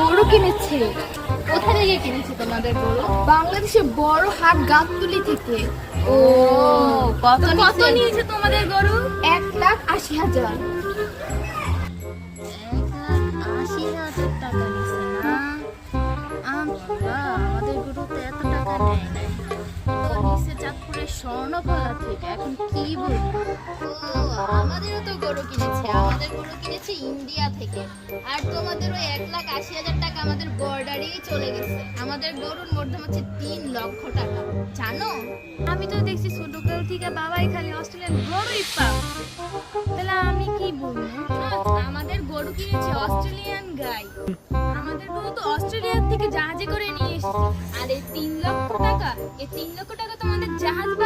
গরু কিনেছে। কোথা থেকে কিনেছে তোমাদের গরু? বাংলাদেশে বড় হাট গাবতুলি থেকে। ও কত কত নিয়েছে? তোমাদের গরু? এক লাখ আশি হাজার। আমাদের গরু তো এত টাকা নেয় থেকে এখন কি বলব? আমাদেরও তো গরু কিনেছে আমাদের গরু কিনেছে ইন্ডিয়া থেকে। আর তোমাদের ওই এক লাখ আশি হাজার টাকা আমাদের বর্ডারেই চলে গেছে। আমাদের গরুর মধ্যম হচ্ছে তিন লক্ষ টাকা। জানো? আমি তো দেখছি ছোটকাল থেকে বাবাই খালি অস্ট্রেলিয়ান গরুই পাও তাহলে আমি কি বলব? আমাদের গরু কিনেছে অস্ট্রেলিয়ান গাই। আমাদের গরু তো অস্ট্রেলিয়া থেকে জাহাজে করে নিয়ে এসেছি। আর এই তিন লক্ষ টাকা এই তিন লক্ষ টাকা তো আমাদের জাহাজ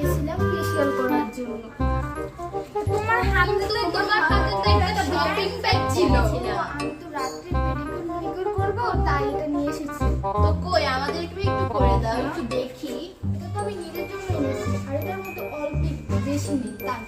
গিয়েছিলাম ফেসিয়াল করার জন্য। তোমার হাতে তো তোমার হাতে তো একটা শপিং ব্যাগ ছিল। আমি তো রাত্রে পেডিকিউর ম্যানিকিউর করব তাই এটা নিয়ে এসেছি। তো কই আমাদেরকে একটু করে দাও একটু দেখি। এটা তো আমি নিজের জন্য এনেছি আর এটার মতো অল্প বেশি নেই তাই।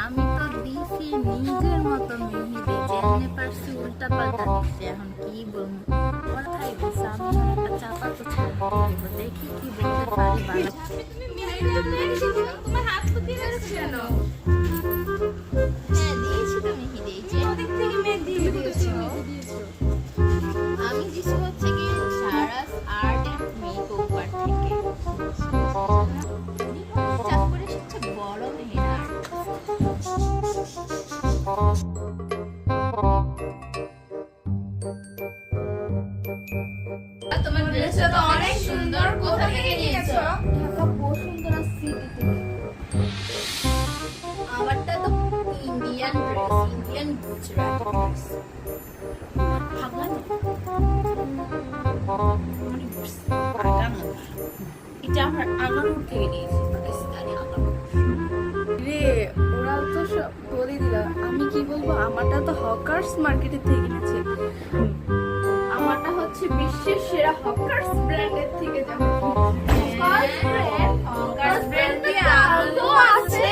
আমি তো দিছি নিজের মতো মেহেদি যেমনি পারছি উল্টা পাল্টা দিচ্ছি এখন কি বলব কথাই বলছে আমি এখন একটা চাপা তো ছাড়তে দেবো দেখি কি বলতে পারি তোমার হাত কেন ড্রেসটা তো অনেক সুন্দর। কোথা থেকে নিয়েছো? ঢাকা বসুন্ধরা সিটি থেকে আমারটা তো Indian dress Indian Gujarat dress. এটা আমার আগানোর থেকে নিয়েছি পাকিস্তানি আগানোর রে ওরা তো বলে দিল। আমি কি বলব? আমারটা তো হকার্স মার্কেটের থেকে কিনেছে হচ্ছে বিশ্বের সেরা হকার্স ব্র্যান্ডের থেকে যাব হকার্স ব্র্যান্ড দিয়ে আলো আছে।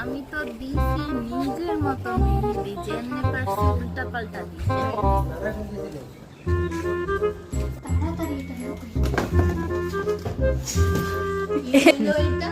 আমি তো দিছি নিজের মতো মেহেদি যেমনি পারছি উল্টা পাল্টা দিছি। তাড়াতাড়ি এটা